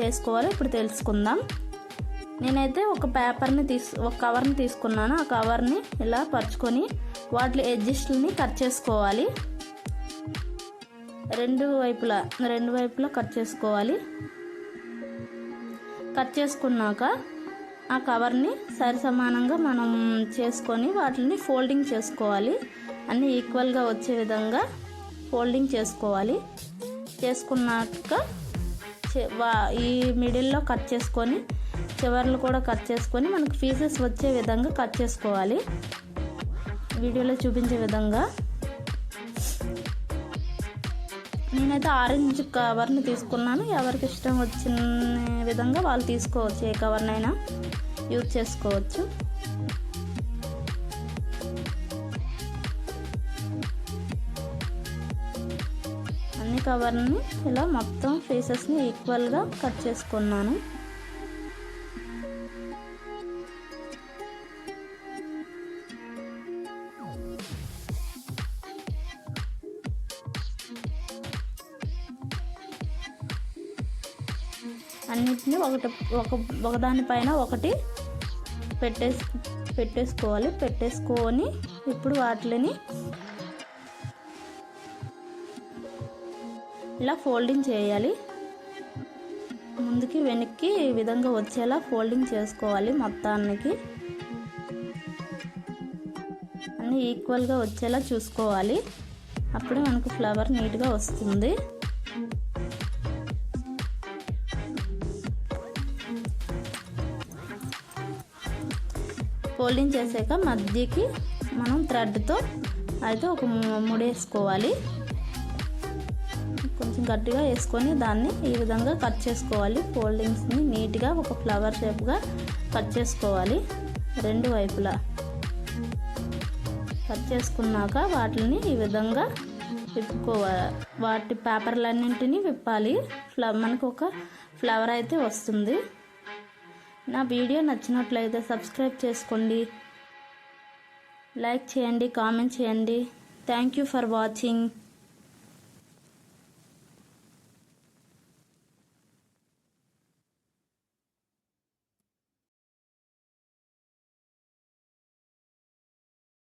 చేసుకోవాలో ఇప్పుడు తెలుసుకుందాం. నేనైతే ఒక పేపర్ని తీసు ఒక కవర్ని తీసుకున్నాను. ఆ కవర్ని ఇలా పరుచుకొని వాటి ఎడ్జస్ట్ని కట్ చేసుకోవాలి. రెండు వైపులా రెండు వైపులా కట్ చేసుకోవాలి. కట్ చేసుకున్నాక ఆ కవర్ని సరి సమానంగా మనం చేసుకొని వాటిని ఫోల్డింగ్ చేసుకోవాలి. అన్నీ ఈక్వల్గా వచ్చే విధంగా ఫోల్డింగ్ చేసుకోవాలి. చేసుకున్నాక ఈ మిడిల్లో కట్ చేసుకొని చివర్లు కూడా కట్ చేసుకొని మనకు పీసెస్ వచ్చే విధంగా కట్ చేసుకోవాలి. వీడియోలో చూపించే విధంగా. నేనైతే ఆరెంజ్ కవర్ని తీసుకున్నాను. ఎవరికి ఇష్టం వచ్చిన విధంగా వాళ్ళు తీసుకోవచ్చు. ఏ కవర్నైనా యూజ్ చేసుకోవచ్చు. కవర్ని ఇలా మొత్తం ఫేసెస్ని ఈక్వల్గా కట్ చేసుకున్నాను. అన్నిటిని ఒకటి ఒక ఒకదానిపైన ఒకటి పెట్టేసి పెట్టేసుకోవాలి. పెట్టేసుకొని ఇప్పుడు వాటిని ఇలా ఫోల్డింగ్ చేయాలి. ముందుకి వెనక్కి ఈ విధంగా వచ్చేలా ఫోల్డింగ్ చేసుకోవాలి మొత్తానికి. అన్నీ ఈక్వల్గా వచ్చేలా చూసుకోవాలి. అప్పుడే మనకు ఫ్లవర్ నీట్గా వస్తుంది. ఫోల్డింగ్ చేసాక మధ్యకి మనం థ్రెడ్తో అయితే ఒక ముడేసుకోవాలి. కొంచెం గట్టిగా వేసుకొని దాన్ని ఈ విధంగా కట్ చేసుకోవాలి. ఫోల్డింగ్స్ని నీట్గా ఒక ఫ్లవర్ షేప్గా కట్ చేసుకోవాలి రెండు వైపులా. కట్ చేసుకున్నాక వాటిని ఈ విధంగా విప్పుకోవాలి. వాటి పేపర్లన్నింటినీ విప్పాలి. ఫ్ల మనకు ఒక ఫ్లవర్ అయితే వస్తుంది. నా వీడియో నచ్చినట్లయితే సబ్స్క్రైబ్ చేసుకోండి. లైక్ చేయండి కామెంట్ చేయండి. Thank you for watching.